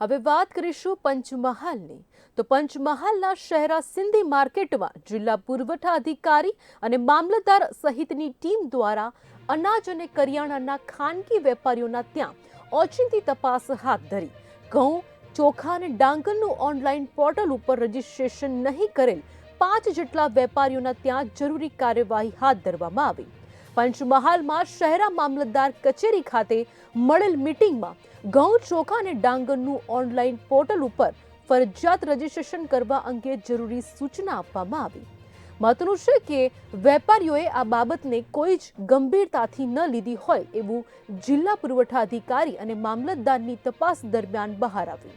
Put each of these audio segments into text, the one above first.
હવે વાત કરીશું પંચમહાલની. તો પંચમહાલના શહેરા સિંધી માર્કેટમાં જિલ્લા પુરવઠા અધિકારી અને મામલતદાર સહિતની ટીમ દ્વારા અનાજ અને કરિયાણાના ખાનગી વેપારીઓના ત્યાં ઓચિંતી તપાસ હાથ ધરી. ઘઉં, ચોખા અને ડાંગરનું ઓનલાઈન પોર્ટલ ઉપર રજીસ્ટ્રેશન નહીં કરેલ પાંચ જેટલા વેપારીઓના ત્યાં જરૂરી કાર્યવાહી હાથ ધરવામાં આવી. પંચમહાલમાં શહેરા મામલતદાર કચેરી ખાતે મળેલ મીટિંગમાં ઘઉં, ચોખા અને ડાંગરનું ઓનલાઈન પોર્ટલ ઉપર ફરજિયાત રજીસ્ટ્રેશન કરવા અંગે જરૂરી સૂચના આપવામાં આવી. મહત્વનું છે કે વેપારીઓએ આ બાબતને કોઈ જ ગંભીરતાથી ન લીધી હોય એવું જિલ્લા પુરવઠા અધિકારી અને મામલતદારની તપાસ દરમિયાન બહાર આવ્યું.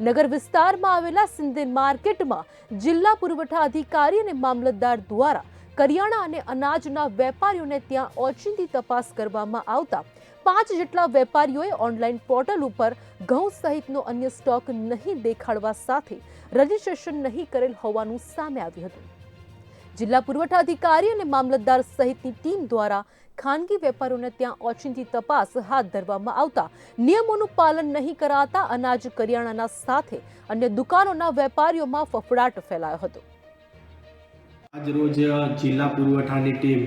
નગર વિસ્તારમાં આવેલા સિંધે માર્કેટમાં જિલ્લા પુરવઠા અધિકારી અને મામલતદાર દ્વારા કરિયાણા અને અનાજના વેપારીઓને ત્યાં ઓચિંતી તપાસ કરવામાં આવતા પાંચ જેટલા વેપારીઓએ ઓનલાઈન પોર્ટલ ઉપર ઘઉં સહિતનો અન્ય સ્ટોક નહીં દેખાડવા સાથે રજીસ્ટ્રેશન નહીં કરેલ હોવાનું સામે આવ્યું હતું. જિલ્લા પુરવઠા અધિકારી અને મામલતદાર સહિતની ટીમ દ્વારા ખાનગી વેપારીઓને ત્યાં ઓચિંતી તપાસ હાથ ધરવામાં આવતા નિયમોનું પાલન નહીં કરાતા અનાજ કરિયાણાના સાથે અન્ય દુકાનોના વેપારીઓમાં ફફડાટ ફેલાયો હતો. આજરોજ જિલ્લા પુરવઠાની ટીમ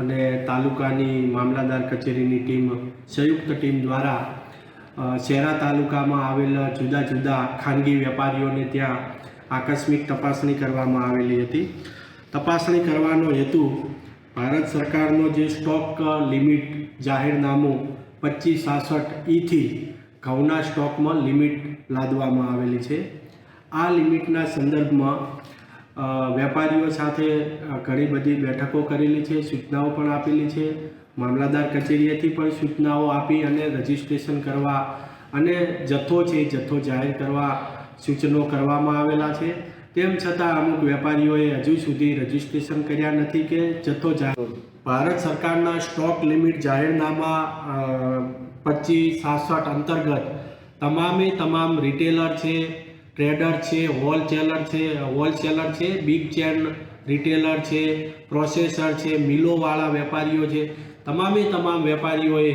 અને તાલુકાની મામલાદાર કચેરીની ટીમ, સંયુક્ત ટીમ દ્વારા શેરા તાલુકામાં આવેલા જુદા જુદા ખાનગી વેપારીઓને ત્યાં આકસ્મિક તપાસણી કરવામાં આવેલી હતી. તપાસણી કરવાનો હેતુ ભારત સરકારનો જે સ્ટોક લિમિટ જાહેરનામું પચીસ સાસઠ ઈથી ઘઉંના સ્ટોકમાં લિમિટ લાદવામાં આવેલી છે. આ લિમિટના સંદર્ભમાં વેપારીઓ સાથે ઘણી બધી બેઠકો કરેલી છે, સૂચનાઓ પણ આપેલી છે. મામલાદાર કચેરીએથી પણ સૂચનાઓ આપી અને રજીસ્ટ્રેશન કરવા અને જથ્થો છે, જથ્થો જાહેર કરવા સૂચનો કરવામાં આવેલા છે. તેમ છતાં અમુક વેપારીઓએ હજુ સુધી રજીસ્ટ્રેશન કર્યા નથી કે જથ્થો જાહેર ભારત સરકારના સ્ટોક લિમિટ જાહેરનામા પચીસ, સાસઠ અંતર્ગત તમામે તમામ રિટેલર છે ટ્રેડર છે હોલસેલર છે હોલસેલર છે બિગ ચેન રિટેલર છે પ્રોસેસર છે, મિલોવાળા વેપારીઓ છે. તમામે તમામ વેપારીઓએ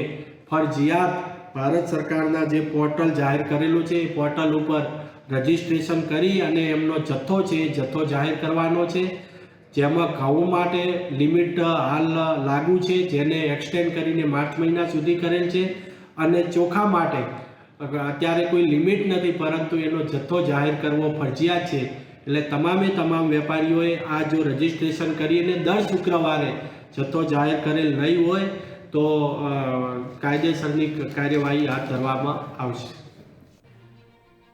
ફરજિયાત ભારત સરકારના જે પોર્ટલ જાહેર કરેલું છે, એ પોર્ટલ ઉપર રજિસ્ટ્રેશન કરી અને એમનો જથ્થો છે, એ જથ્થો જાહેર કરવાનો છે. જેમાં ઘઉં માટે લિમિટ હાલ લાગુ છે, જેને એક્સટેન્ડ કરીને માર્ચ મહિના સુધી કરેલ છે. અને ચોખા માટે અત્યારે કોઈ લિમિટ નથી, પરંતુ એનો જથ્થો જાહેર કરવો ફરજિયાત છે. એટલે તમામે તમામ વેપારીઓએ આ જો રજીસ્ટ્રેશન કરીને દર શુક્રવારે જથ્થો જાહેર કરેલ નહીં હોય, તો કાયદેસરની કાર્યવાહી હાથ ધરવામાં આવશે.